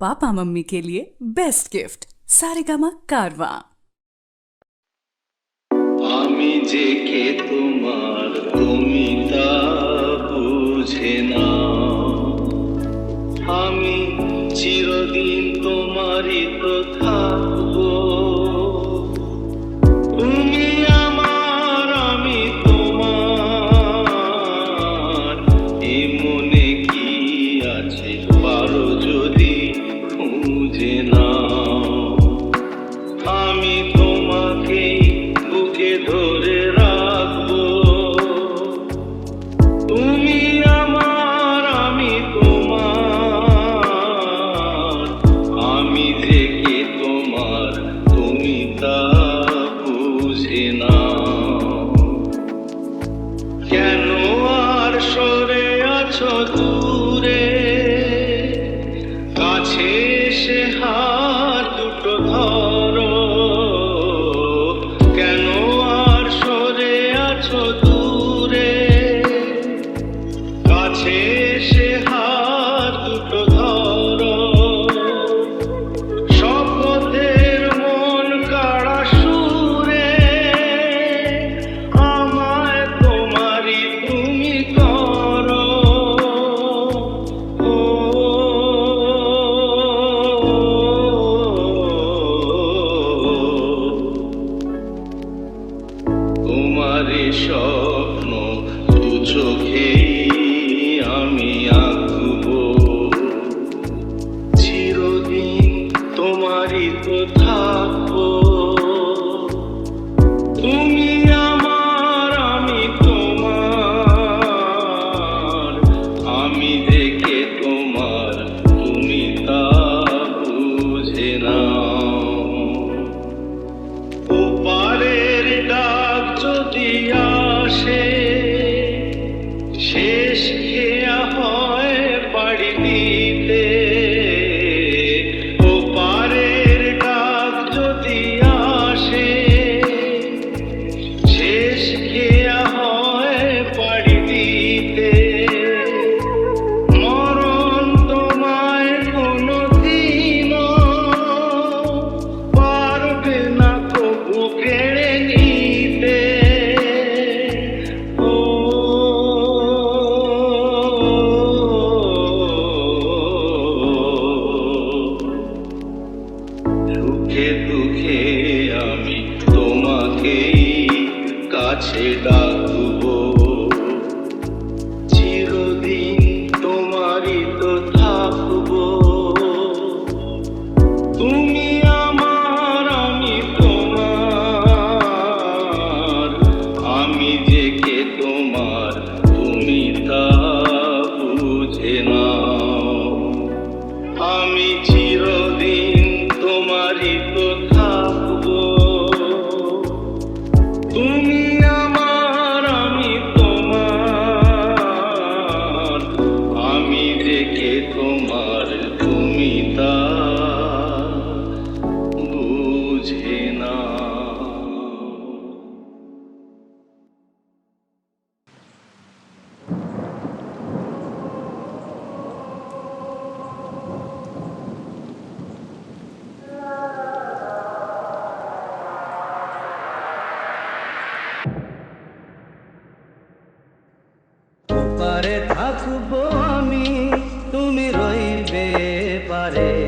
Papa mummy के लिए best gift Saregama कारवा আমি যে কে তোমার তুমি তা বুঝে না deixou. কে তোমার তুমি তা বুঝে না। পারে থাকব আমি তুমি রইবে পারে।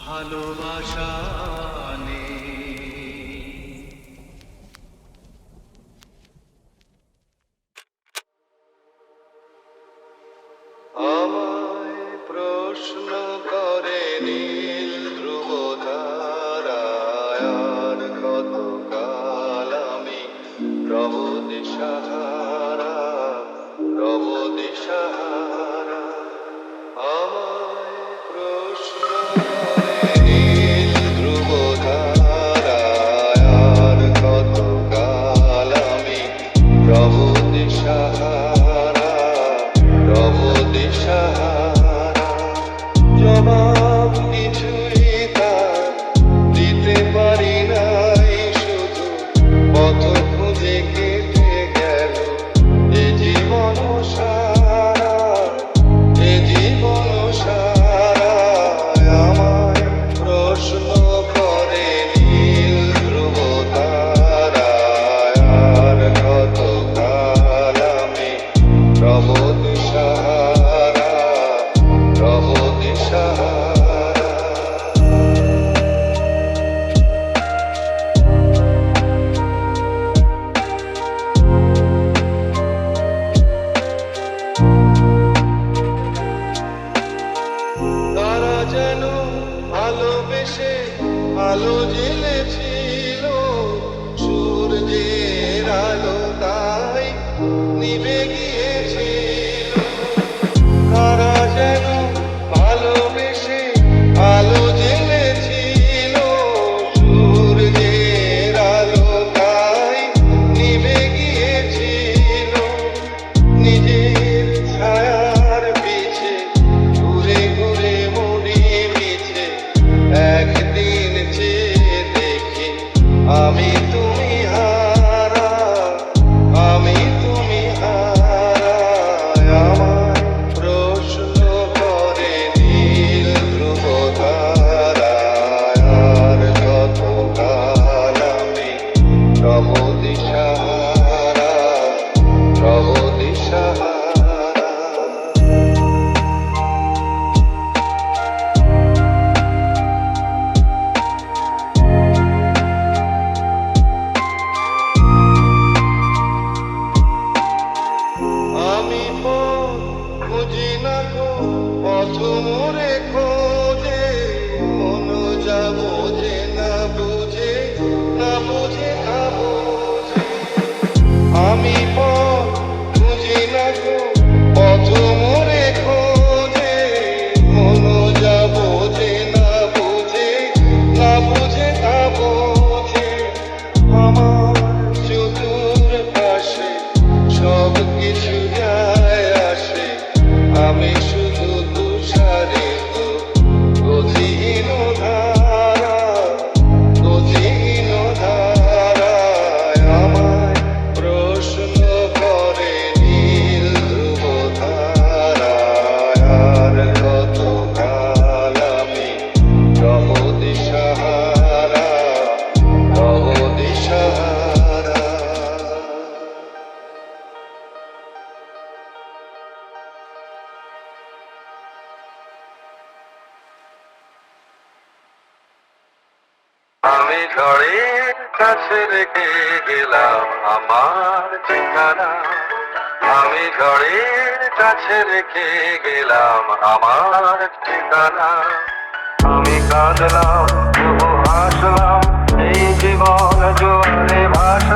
ভালোবাসা mama আলো জ্বেলেছিল আমি ঝড়ের কাছে রেখে গেলাম আমার ঠিকানা। আমি ঝড়ের কাছে রেখে গেলাম আমার ঠিকানা। আমি কাঁদলাম, তবু হাসলাম, এই জীবন জোয়ারে ভাসলাম।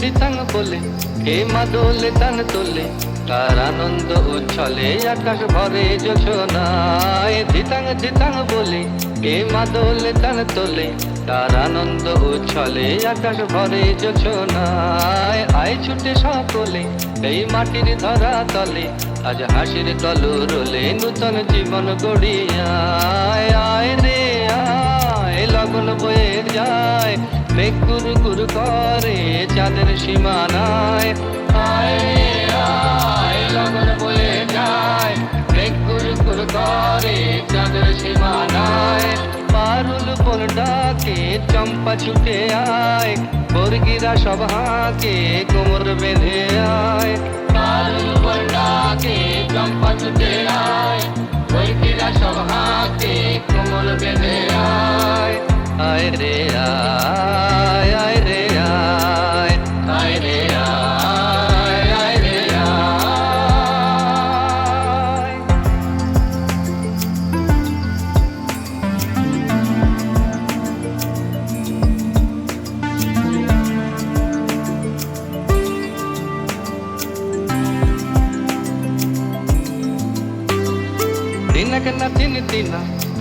দিতাং দিতাং বলে হে মা দোলে তান তোলে, তার আনন্দ উচ্ছলে আকাশ ভরে যোছনায়। দিতাং দিতাং বলে, হে মা দোলে তান তোলে, তার আনন্দ উচ্ছলে আকাশ ভরে যোছনায়। আয় ছুটে সকলে, এই মাটির ধরা তলে, আজ হাসির তলু রোলে নূতন জীবন গড়িয়ায়। আয় রে, আয়, লগন বয়ে যায়। মেঘ গুরু গুরু করে চাঁদের সীমানায়। আয় রে আয় লগন বয়ে যায়। মেঘ গুরু গুরু করে চাঁদের সীমানায়। পারুল বন ডাকে চম্পা ছুটে আয়। বর্গিরা সব হাঁকে কোমর বেঁধে আয়। পারুল ডাকে চম্পা ছুটে আয়। বর্গিরা সব হাঁকে কোমর বেঁধে আয়। আয় রে আয় আয় রে আয় আয় রে আয় আয় রে আয়। দিনাকে না তিন তিনা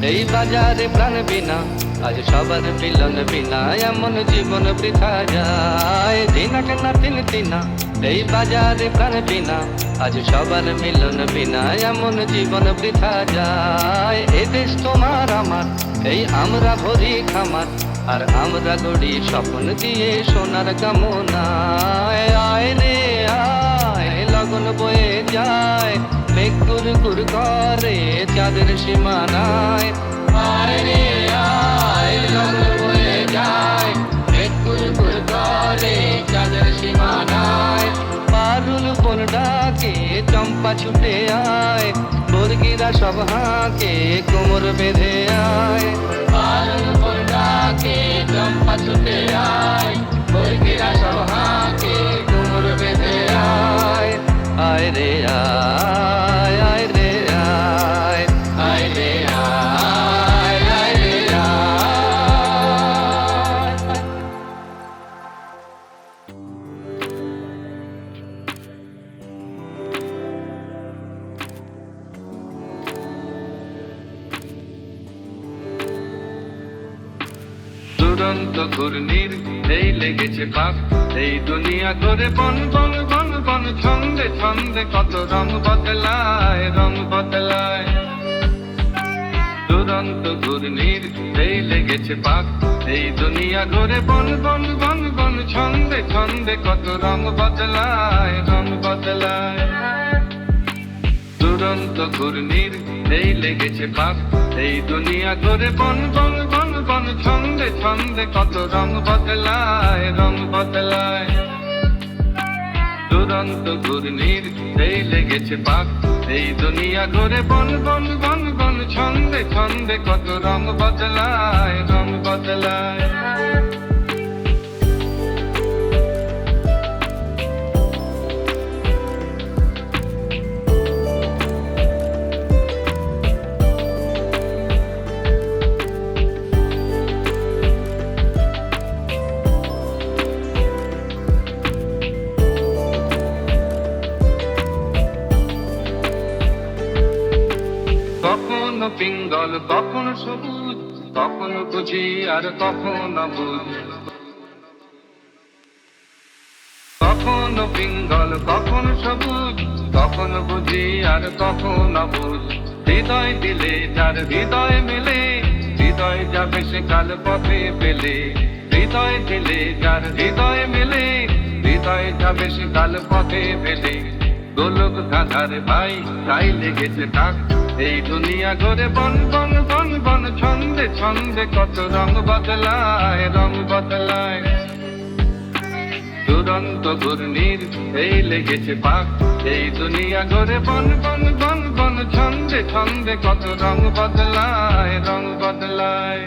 এই বাজারে প্রাণ বিনা। আজ সবার মিলন বিনা এমন জীবন বৃথা যায়। দিনাকে না তিন তিনা এই বাজারে প্রাণ বিনা। আজ সবার মিলন বিনা এমন জীবন বৃথা যায়। এ দেশ তোমার আমার, এই আমরা ভরি খামার। আর আমরা গড়ি স্বপ্ন দিয়ে সোনার কামনায়। আয় রে, আয়, লগন বয়ে যায়। মেঘ গুর গুর করে চাঁদের সীমানায়। আয় রে, আয়। করে চাঁদের সীমানায়। পারুল বন ডাকে চম্পা ছুটে আয় মুরগিরা সব হাঁকে কোমর বেঁধে আয়। পারুল বন ডাকে চম্পা ছুটে আয় মুরগিরা সব হাঁকে কোমর বেঁধে আয়। আয় রে আয়। ঘূর্ণির এই লেগেছে পাক এই দুনিয়া করে বন বন বন বন, ছন্দে ছন্দে কত রং বদলায় রং বদলায়। দুরন্ত ঘূর্ণির এই লেগেছে পাক এই দুনিয়া ঘরে বন বন বন বন, ছন্দে ছন্দে কত রং বদলায় রং বদলায়। দুরন্ত ঘূর্ণির এই লেগেছে পাক এই দুনিয়া ঘরে বন বন বন বন ছন্দে ছন্দে কত রং বদলায় রং বদলায়। দুরন্ত ঘূর্ণির এই লেগেছে পাক এই দুনিয়া ঘরে বন বন বন বন ছন্দে ছন্দে কত রং বদলায় রং বদলায়। বুঝি আর কখনো বুঝ। কখনো পিঙ্গল, কখনো সবুজ, কখনো বুঝি আর কখনো বুঝ। হৃদয় দিলে যার হৃদয় মেলে, হৃদয় যাবে সে কাল পথে পেলে। হৃদয় দিলে যার হৃদয় মেলে, হৃদয় যাবে সে কাল পথে পেলে। গোলক ধাঁধার ভাই তাই লেগেছে ডাক, এই দুনিয়া ঘরে বন বন বন। বন ছন্দে ছন্দে কত রং বদলায় রং বদলায়। দুরন্ত ঘূর্ণির এই লেগেছে পাক, এই দুনিয়া ঘরে বন বন বন বন ছন্দে ছন্দে কত রং বদলায় রং বদলায়।